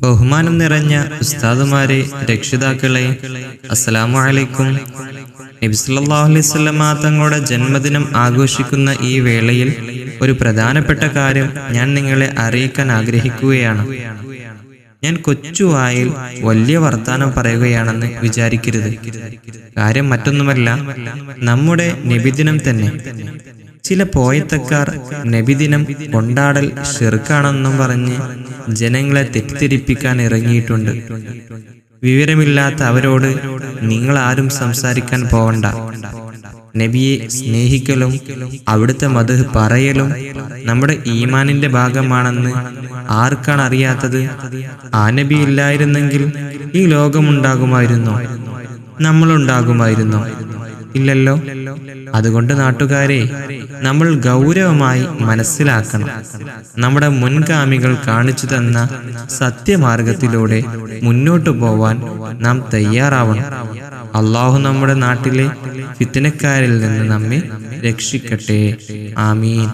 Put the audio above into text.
ബഹുമാനം നിറഞ്ഞ ഉസ്താദുമാരെ രക്ഷിതാക്കളെ അസ്സലാമു അലൈക്കും തങ്ങളുടെ ജന്മദിനം ആഘോഷിക്കുന്ന ഈ വേളയിൽ ഒരു പ്രധാനപ്പെട്ട കാര്യം ഞാൻ നിങ്ങളെ അറിയിക്കാൻ ആഗ്രഹിക്കുകയാണ്. ഞാൻ കൊച്ചുവായിൽ വലിയ വർത്താനം പറയുകയാണെന്ന് വിചാരിക്കരുത്. കാര്യം മറ്റൊന്നുമല്ല നമ്മുടെ നബിദിനം തന്നെ. ചില പോയത്തക്കാർ നബിദിനം കൊണ്ടാടൽ ഷെർക്കാണെന്നും പറഞ്ഞ് ജനങ്ങളെ തെറ്റിദ്ധരിപ്പിക്കാൻ ഇറങ്ങിയിട്ടുണ്ട്. വിവരമില്ലാത്ത അവരോട് നിങ്ങൾ ആരും സംസാരിക്കാൻ പോവണ്ട. നബിയെ സ്നേഹിക്കലും അവിടുത്തെ മധു പറയലും നമ്മുടെ ഈമാനിന്റെ ഭാഗമാണെന്ന് ആർക്കാണ് അറിയാത്തത്? ആ നബി ഇല്ലായിരുന്നെങ്കിൽ ഈ ലോകമുണ്ടാകുമായിരുന്നോ? നമ്മളുണ്ടാകുമായിരുന്നോ? ഇല്ലല്ലോ. അതുകൊണ്ട് നാട്ടുകാരെ നമ്മൾ ഗൗരവമായി മനസ്സിലാക്കണം. നമ്മുടെ മുൻഗാമികൾ കാണിച്ചു തന്ന സത്യമാർഗത്തിലൂടെ മുന്നോട്ടു പോവാൻ നാം തയ്യാറാവണം. അള്ളാഹു നമ്മുടെ നാട്ടിലെ ഫിത്തനക്കാരിൽ നിന്ന് നമ്മെ രക്ഷിക്കട്ടെ. ആമീൻ.